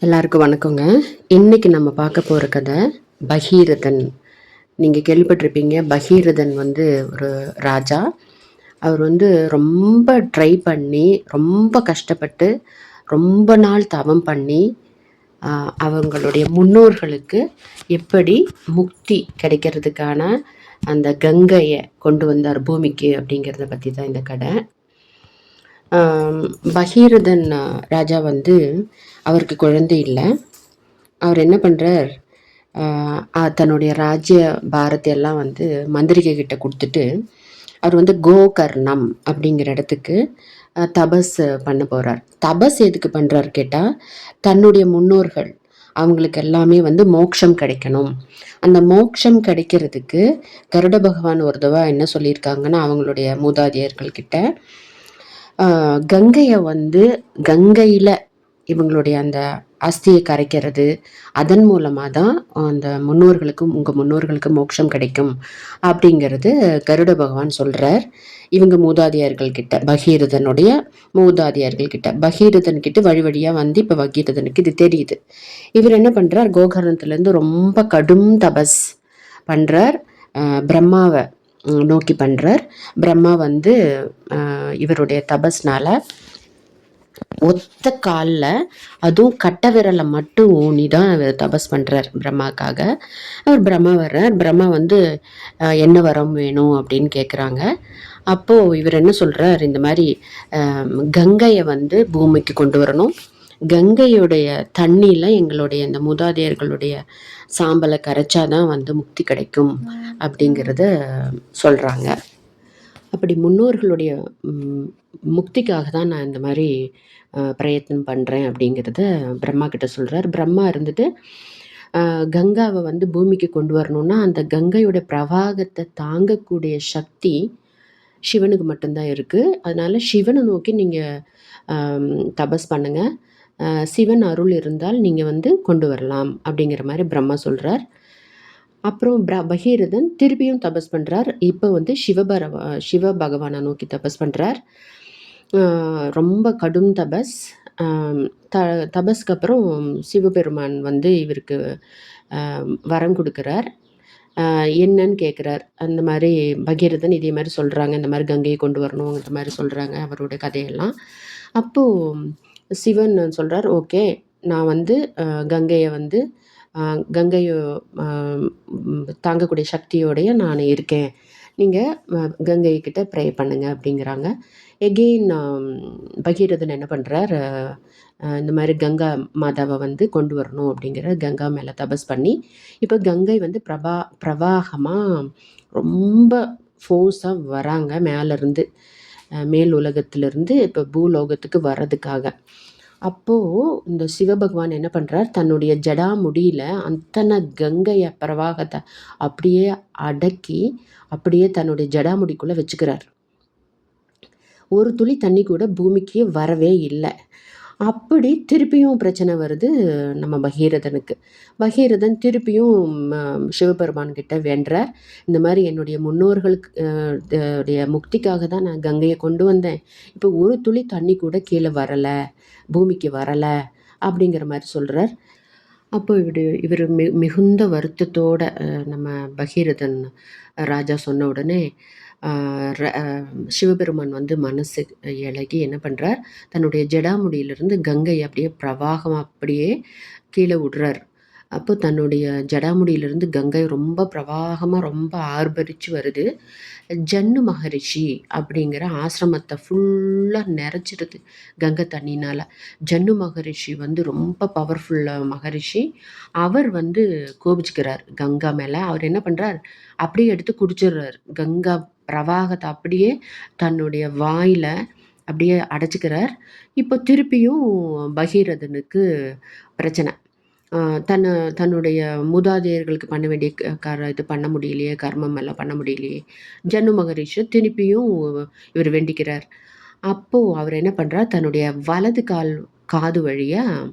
எல்லாருக்கும் வணக்கங்க. இன்னைக்கு நம்ம பார்க்க போகிற கதை பகீரதன். நீங்கள் கேள்விப்பட்டிருப்பீங்க பகீரதன் வந்து ஒரு ராஜா. அவர் வந்து ரொம்ப ட்ரை பண்ணி ரொம்ப கஷ்டப்பட்டு ரொம்ப நாள் தவம் பண்ணி அவங்களுடைய முன்னோர்களுக்கு எப்படி முக்தி கிடைக்கிறதுக்கான அந்த கங்கையை கொண்டு வந்தார் பூமிக்கு அப்படிங்கிறத பற்றி தான் இந்த கதை. பகீரதன் ராஜா வந்து அவருக்கு குழந்தை இல்லை. அவர் என்ன பண்ணுறார் தன்னுடைய ராஜ்ய பாரத்தை எல்லாம் வந்து மந்திரிகை கிட்ட கொடுத்துட்டு அவர் வந்து கோகர்ணம் அப்படிங்கிற இடத்துக்கு தபஸ் பண்ண போகிறார் தபஸ் எதுக்கு பண்ணுறாரு கேட்டால் தன்னுடைய முன்னோர்கள் அவங்களுக்கு எல்லாமே வந்து மோட்சம் கிடைக்கணும். அந்த மோட்சம் கிடைக்கிறதுக்கு கருட பகவான் ஒரு தடவை என்ன சொல்லியிருக்காங்கன்னா அவங்களுடைய மூதாதையர்கள் கிட்ட கங்கையை வந்து கங்கையில் இவங்களுடைய அந்த அஸ்தியை கரைக்கிறது. அதன் மூலமாக தான் அந்த முன்னோர்களுக்கும் உங்கள் முன்னோர்களுக்கு மோட்சம் கிடைக்கும் அப்படிங்கிறது கருட பகவான் சொல்கிறார் இவங்க மூதாதியார்கள் கிட்ட பகீரதனுடைய மூதாதையர்கள் கிட்ட பகீரதன் கிட்ட வழி வழியாக வந்து இப்போ பகீரதனுக்கு இது தெரியுது. இவர் என்ன பண்ணுறார் கோகர்ணத்துலேருந்து ரொம்ப கடும் தபஸ் பண்ணுறார் பிரம்மாவை நோக்கி பண்ணுறார் பிரம்மா வந்து இவருடைய தபஸ்னால் ஒத்த காலில் அதுவும் கட்டை விரலை மட்டும் ஊனி தான் அவர் தபஸ் பண்ணுறார் பிரம்மாக்காக. அவர் பிரம்மா வர்றார். பிரம்மா வந்து என்ன வரம் வேணும்? அப்படின்னு கேட்குறாங்க அப்போது இவர் என்ன சொல்கிறார் இந்த மாதிரி கங்கையை வந்து பூமிக்கு கொண்டு வரணும். கங்கையுடைய தண்ணியில் எங்களுடைய இந்த மூதாதையர்களுடைய சாம்பலை கரைச்சாதான் வந்து முக்தி கிடைக்கும் அப்படிங்கிறத சொல்கிறாங்க அப்படி முன்னோர்களுடைய முக்திக்காக தான் நான் இந்த மாதிரி பிரயத்தனம் பிரயத்னம் பண்ணுறேன் அப்படிங்கிறத பிரம்மா கிட்ட சொல்கிறார் பிரம்மா இருந்துட்டு கங்காவை வந்து பூமிக்கு கொண்டு வரணும்னா அந்த கங்கையோட பிரவாகத்தை தாங்கக்கூடிய சக்தி சிவனுக்கு மட்டும்தான் இருக்குது அதனால் சிவனை நோக்கி நீங்கள் தபஸ் பண்ணுங்கள் சிவன் அருள் இருந்தால் நீங்கள் வந்து கொண்டு வரலாம் அப்படிங்கிற மாதிரி பிரம்மா சொல்கிறார் அப்புறம் ப்ர பகீரதன் திருப்பியும் தபஸ் பண்ணுறார் இப்போ வந்து சிவபரவ சிவ பகவானை நோக்கி தபஸ் பண்ணுறார் ரொம்ப கடும் தபஸ். த தபஸ்க்கு அப்புறம் சிவபெருமான் வந்து இவருக்கு வரம் கொடுக்குறார். என்னன்னு கேட்குறார் அந்த மாதிரி பகீரதன் இதே மாதிரி சொல்கிறாங்க இந்த மாதிரி கங்கையை கொண்டு வரணுங்கிற மாதிரி சொல்கிறாங்க அவரோட கதையெல்லாம். அப்போது சிவன் சொல்கிறார் ஓகே நான் வந்து கங்கையை வந்து கங்கையை தாங்கக்கூடிய சக்தியோடைய நான் இருக்கேன். நீங்கள் கங்கைக்கிட்ட ப்ரே பண்ணுங்க அப்படிங்கிறாங்க. எகெயின் பகீரதன் என்ன பண்ணுறார் இந்த மாதிரி கங்கா மாதாவை வந்து கொண்டு வரணும் அப்படிங்கிற கங்கா மேலே தபஸ் பண்ணி இப்போ கங்கை வந்து பிரபா பிரவாகமாக ரொம்ப ஃபோர்ஸாக வராங்க மேலேருந்து மேல் உலகத்திலிருந்து இப்போ பூலோகத்துக்கு வர்றதுக்காக. அப்போது இந்த சிவபகவான் என்ன பண்ணுறார் தன்னுடைய ஜடாமுடியில் அத்தனை கங்கையை பிரவாகத்தை அப்படியே அடக்கி அப்படியே தன்னுடைய ஜடாமுடிக்குள்ளே வச்சுக்கிறார். ஒரு துளி தண்ணி கூட பூமிக்கு வரவே இல்லை. அப்படி திருப்பியும் பிரச்சனை வருது நம்ம பகீரதனுக்கு. பகீரதன் திருப்பியும் சிவபெருமான் கிட்ட வேண்டுறார் இந்த மாதிரி என்னுடைய முன்னோர்களுக்கு உடைய முக்திக்காக தான் நான் கங்கையை கொண்டு வந்தேன். இப்போ ஒரு துளி தண்ணி கூட கீழே வரலை பூமிக்கு வரலை அப்படிங்கிற மாதிரி சொல்கிறார் அப்போ இவர் இவர் மி மிகுந்த வருத்தத்தோட நம்ம பகீரதன் ராஜா சொன்ன உடனே சிவபெருமான் வந்து மனசு இளகி என்ன பண்ணுறார் தன்னுடைய ஜடாமுடியிலிருந்து கங்கை அப்படியே பிரவாகம் அப்படியே கீழே விடுறார் அப்போ தன்னுடைய ஜடாமுடியிலிருந்து கங்கை ரொம்ப பிரவாகமாக ரொம்ப ஆர்பரித்து வருது. ஜன்னு மகரிஷி அப்படிங்கிற ஆசிரமத்தை ஃபுல்லாக நிறைச்சிடுது கங்கை தண்ணினால். ஜன்னு மகரிஷி வந்து ரொம்ப பவர்ஃபுல்லாக மகரிஷி. அவர் வந்து கோபிச்சுக்கிறார் கங்கா மேலே. அவர் என்ன பண்ணுறார் அப்படியே எடுத்து குடிச்சிடுறார். கங்கா பிரவாகத்தை அப்படியே தன்னுடைய வாயில் அப்படியே அடைச்சிக்கிறார். இப்போ திருப்பியும் பகீரதனுக்கு பிரச்சனை. தன்னை தன்னுடைய மூதாதையர்களுக்கு பண்ண வேண்டிய க- கர இது பண்ண முடியலையே கர்மம் எல்லாம் பண்ண முடியலையே. ஜன்னு மகரிஷி திருப்பியும் இவர் வேண்டிக்கிறார். அப்போது அவர் என்ன பண்ணுறார் தன்னுடைய வலது கால் காது வழியாக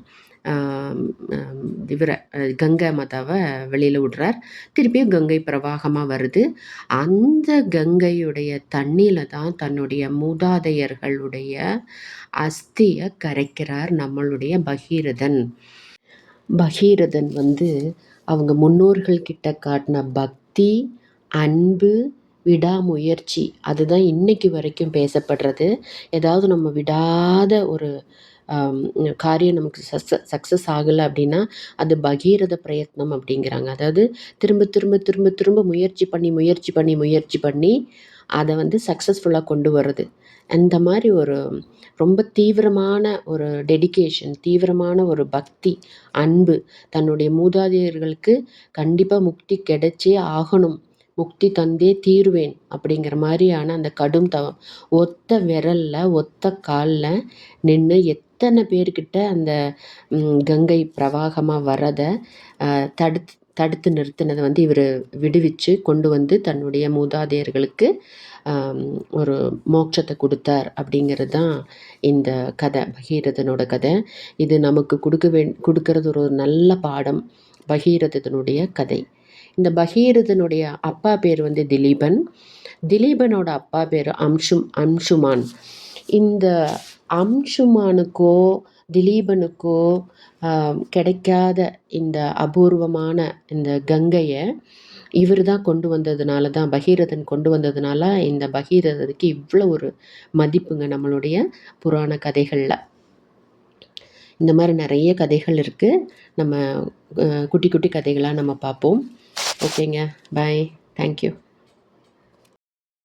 இவரை கங்கை மாதாவை வெளியில் விடுறார். திருப்பியும் கங்கை பிரவாகமாக வருது. அந்த கங்கையுடைய தண்ணியில் தான் தன்னுடைய மூதாதையர்களுடைய அஸ்தியை கரைக்கிறார் நம்மளுடைய பகீரதன். பகீரதன் வந்து அவங்க முன்னோர்கள் கிட்ட காட்டின பக்தி அன்பு விடாமுயற்சி அதுதான் இன்னைக்கு வரைக்கும் பேசப்படுறது. ஏதாவது நம்ம விடாத ஒரு காரியம் நமக்கு சக்ஸ சக்ஸஸ் ஆகலை அப்படின்னா அது பகீரத பிரயத்னம் அப்படிங்கிறாங்க. அதாவது திரும்ப திரும்ப திரும்ப திரும்ப முயற்சி பண்ணி முயற்சி பண்ணி முயற்சி பண்ணி அதை வந்து சக்ஸஸ்ஃபுல்லாக கொண்டு வர்றது. அந்த மாதிரி ஒரு ரொம்ப தீவிரமான ஒரு டெடிகேஷன் தீவிரமான ஒரு பக்தி அன்பு தன்னுடைய மூதாதையர்களுக்கு கண்டிப்பாக முக்தி கிடைச்சே ஆகணும். முக்தி தந்தே தீருவேன் அப்படிங்கிற மாதிரியான அந்த கடும் தவம். ஒத்த விரலில் ஒத்த காலில் நின்று எத் அத்தனை பேர்கிட்ட அந்த கங்கை பிரவாகமாக வரதை தடுத்து தடுத்து நிறுத்தினதை வந்து இவர் விடுவிச்சு கொண்டு வந்து தன்னுடைய மூதாதையர்களுக்கு ஒரு மோட்சத்தை கொடுத்தார் அப்படிங்கிறது தான் இந்த கதை பகீரதனோட கதை. இது நமக்கு கொடுக்க வே கொடுக்கறது ஒரு நல்ல பாடம் பகீரதனுடைய கதை. இந்த பகீரதனுடைய அப்பா பேர் வந்து திலீபன். திலீபனோட அப்பா பேர் அம்ஷும் அம்ஷுமான். இந்த அம்ஷுமானுக்கோ திலீபனுக்கோ கிடைக்காத இந்த அபூர்வமான இந்த கங்கையை இவர் தான் கொண்டு வந்ததுனால தான் பகீரதன் கொண்டு வந்ததுனால இந்த பகீரதனுக்கு இவ்வளோ ஒரு மதிப்புங்க நம்மளுடைய புராண கதைகளில். இந்த மாதிரி நிறைய கதைகள் இருக்குது நம்ம குட்டி குட்டி கதைகளாக நம்ம பார்ப்போம். ஓகேங்க. பாய். தேங்க்யூ